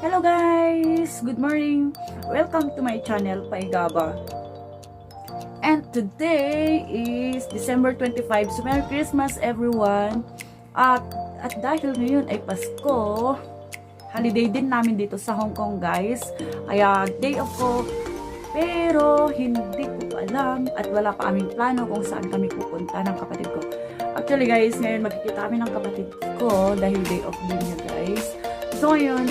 Hello guys! Good morning! Welcome to my channel, Paigaba. And today is December 25, so Merry Christmas everyone! At, at dahil ngayon ay Pasko, holiday din namin dito sa Hong Kong guys. Kaya day off ko, pero hindi ko alam at wala pa aming plano kung saan kami pupunta ng kapatid ko. Actually guys, ngayon magkikita kami ng kapatid ko dahil day off din niya guys. So ngayon,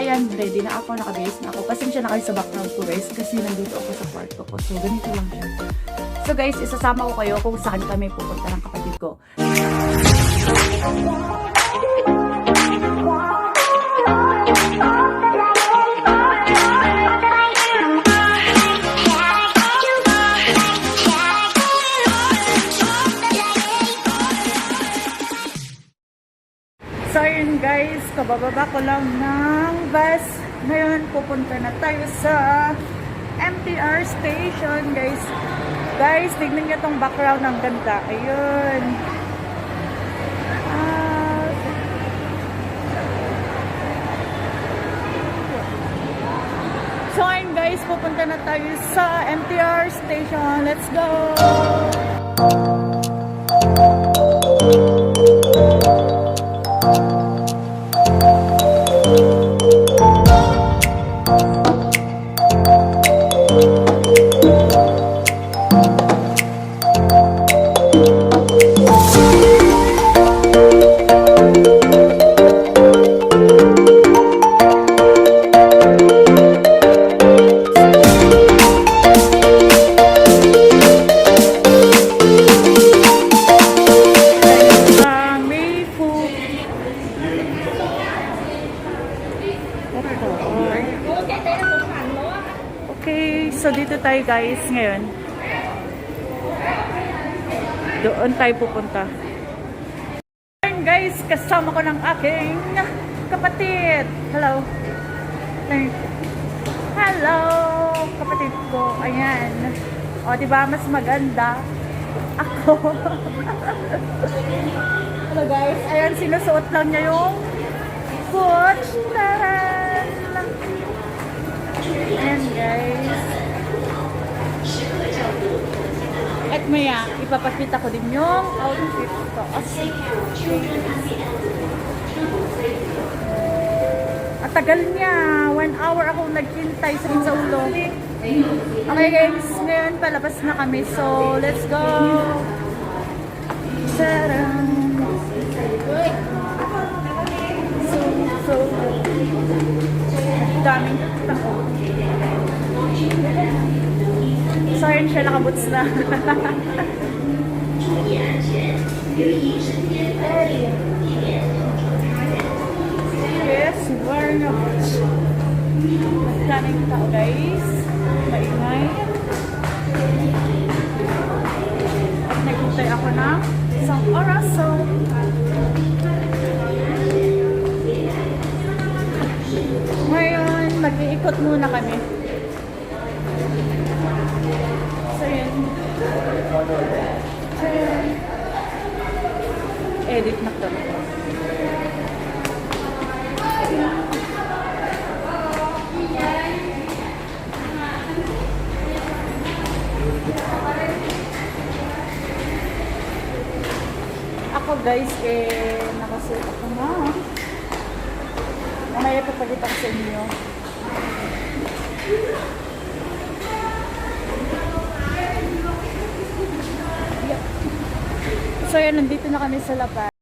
ayan, ready na ako, nakabase na ako. Pasensya na kayo sa background ko guys kasi nandito ako sa kwarto ko. So ganito lang siya. So guys, isasama ko kayo kung saan kami pupunta ng kapatid ko. Kabababa ko lang ng bus. Ngayon pupunta na tayo sa MTR station guys. Guys, tignan niyo tong background ng ganda. Ayun. Ah, So ayun guys, pupunta na tayo sa MTR station. Let's go! Sa guys, kasama ko ng aking kapatid. Hello. Hello, kapatid ko. Ayan. O, di ba mas maganda ako. Hello guys, ayan sinusuot lang niya yung coach. Taran! Ayan guys. At maya, ipapakita ko din yung outfit ko. At tagal niya. One hour ako naghintay sa sa ulo. Okay guys, ngayon palabas na kami. So, let's go! Taran! So, so, daming tao. So, yun siya nakaboots na. yes, we're na boots. Daming tao guys. Maingay. At naghintay ako ng isang oras. So, Ngayon, mag-iikot muna kami. So, yun. So, yun. Edit na to. Ako guys, eh, nakasuot ako na. Mamaya papagita ko sa inyo. So yan, nandito na kami sa labas.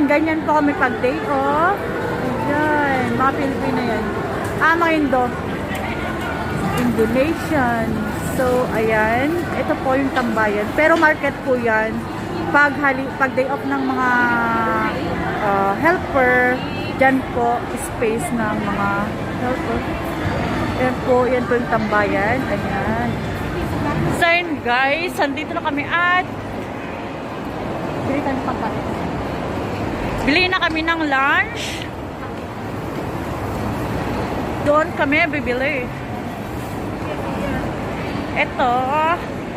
Ayan, ganyan po kami pag day off. Ayan, mga Pilipino yan. Ah, mga Indo. Indonesian. So, ayan. Ito po yung tambayan. Pero market po yan. Pag, hali, pag day off ng mga ah, helper, dyan po space ng mga helper. Ayan po, yan po yung tambayan. Ayan. So guys, andito na kami at ng pagkain. Bili na kami ng lunch. Doon kami bibili. Ito,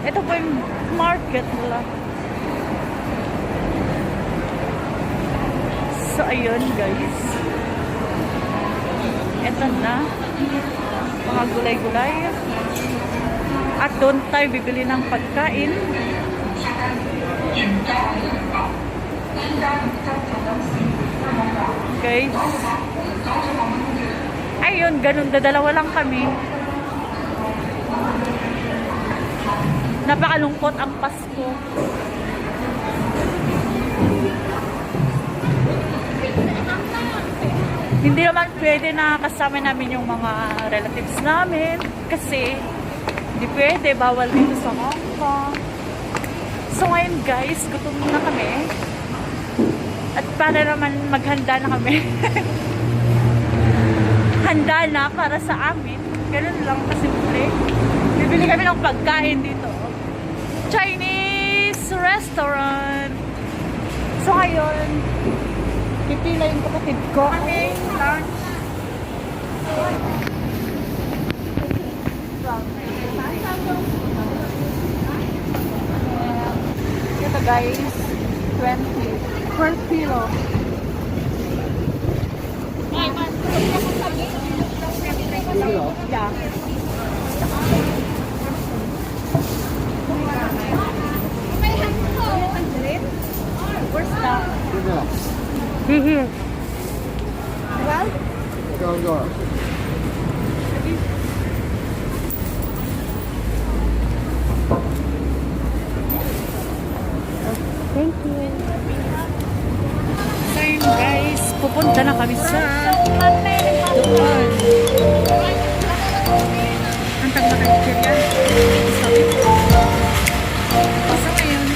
ito po yung market nila. So ayun guys. Ito na. Mga gulay-gulay. At doon tayo bibili ng pagkain. Guys. Ayun, ganun. Dadalawa lang kami. Napakalungkot ang Pasko. Hindi naman pwede na kasama namin yung mga relatives namin kasi hindi pwede, bawal dito sa Hong Kong. So ngayon guys, gutom na kami. At para naman maghanda na kami. Handa na para sa amin. Ganun lang kasimple. Bibili kami ng pagkain dito. Chinese restaurant. So ngayon, pipila yung kapatid ko. Kami lunch. Ito guys, 20. 12 kilo. Yeah. Where's. Well, Thank you. Pupunta na kami sa doon. Ang tagma kayo yan. Sabi ko. So ngayon.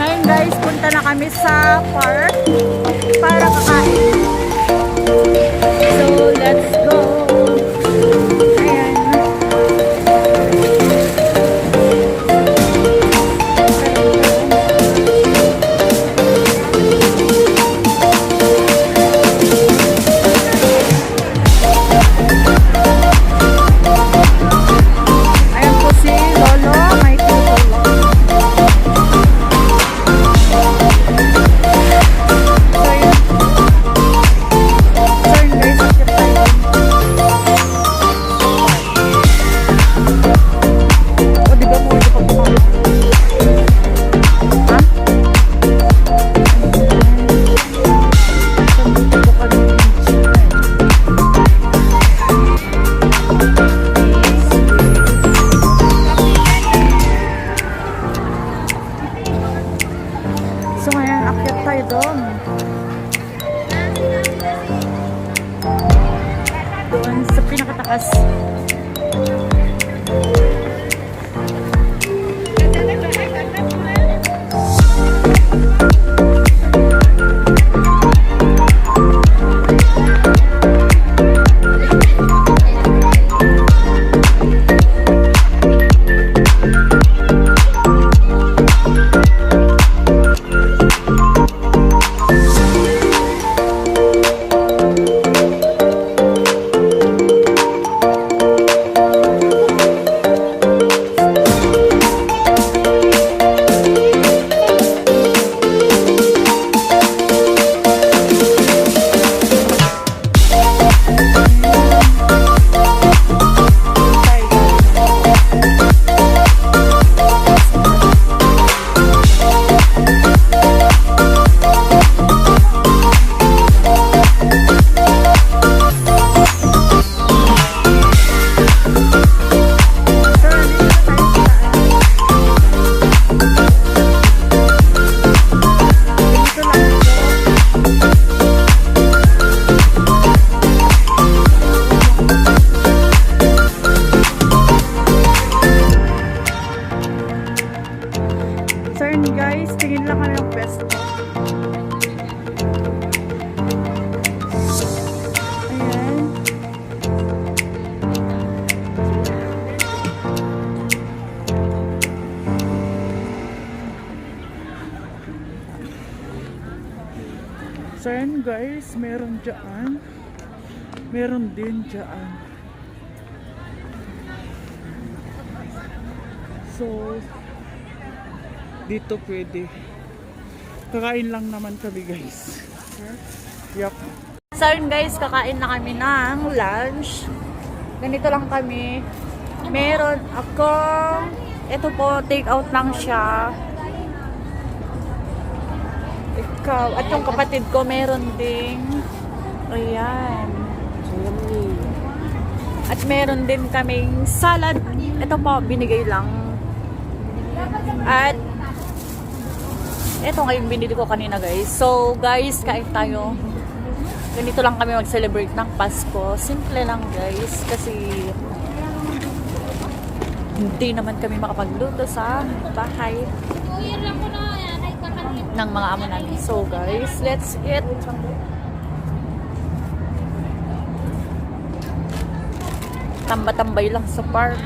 Ngayon guys, punta na kami sa park para kakain. So, let's go. Yun guys, tingin lang kami ng pwesto. Ayan. Guys, meron dyan. Meron din dyan. So, dito pwede. Kakain lang naman kami guys. Yup. So yun guys, kakain na kami ng lunch. Ganito lang kami. Meron akong, ito po, take out lang siya. Ikaw, at yung kapatid ko meron ding, ayan. At meron din kaming salad. Ito po, binigay lang. At ito ngayon binili ko kanina guys. So guys, kain tayo. Ganito lang kami mag-celebrate ng Pasko. Simple lang guys. Kasi hindi naman kami makapagluto sa bahay ng mga amo namin. So guys, let's eat. Tamba-tambay lang sa park.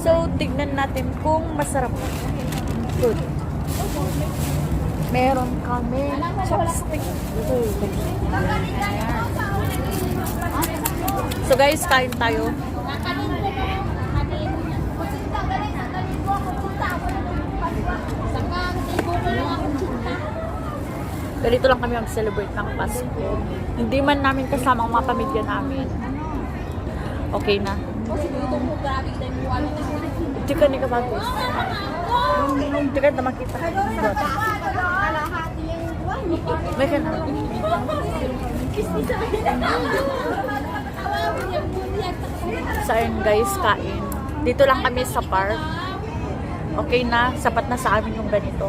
So, tignan natin kung masarap. Good. Meron kami chopstick. So guys, kain tayo. Ganito lang kami mag-celebrate ng Pasko. Hindi man namin kasama ang mga pamilya namin. Okay na. Ka ni kabagos. Ka na makita. May ka na. So ayun guys, kain. Dito lang kami sa park. Okay na, sapat na sa amin yung ganito.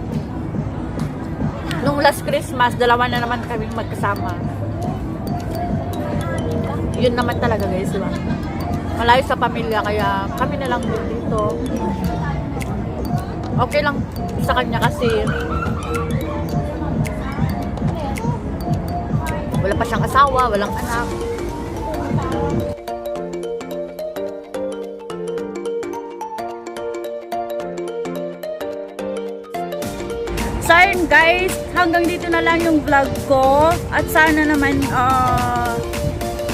Nung last Christmas, dalawa na naman kami magkasama. Yun naman talaga guys, di ba? Malayo sa pamilya, kaya kami na lang dito. Okay lang sa kanya kasi wala pa siyang asawa, walang anak. So ayun guys, hanggang dito na lang yung vlog ko. At sana naman ah,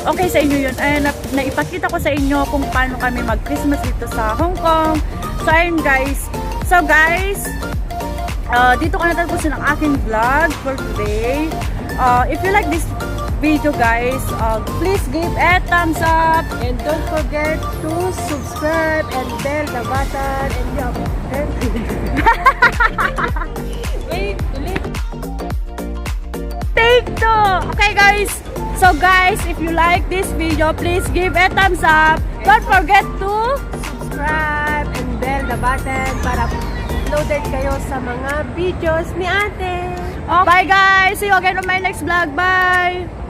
okay sa inyo yun. Ay, na, naipakita ko sa inyo kung paano kami mag-Christmas dito sa Hong Kong. So ayun guys. So guys, ah, dito ko natapusin ang aking vlog for today. Ah, if you like this video guys, ah, please give a thumbs up. And don't forget to subscribe and bell the button and the Two! Okay guys, so guys, if you like this video, please give a thumbs up. Don't forget to Subscribe and bell the button para uploaded kayo sa mga videos ni ate. Bye guys! See you again on my next vlog. Bye!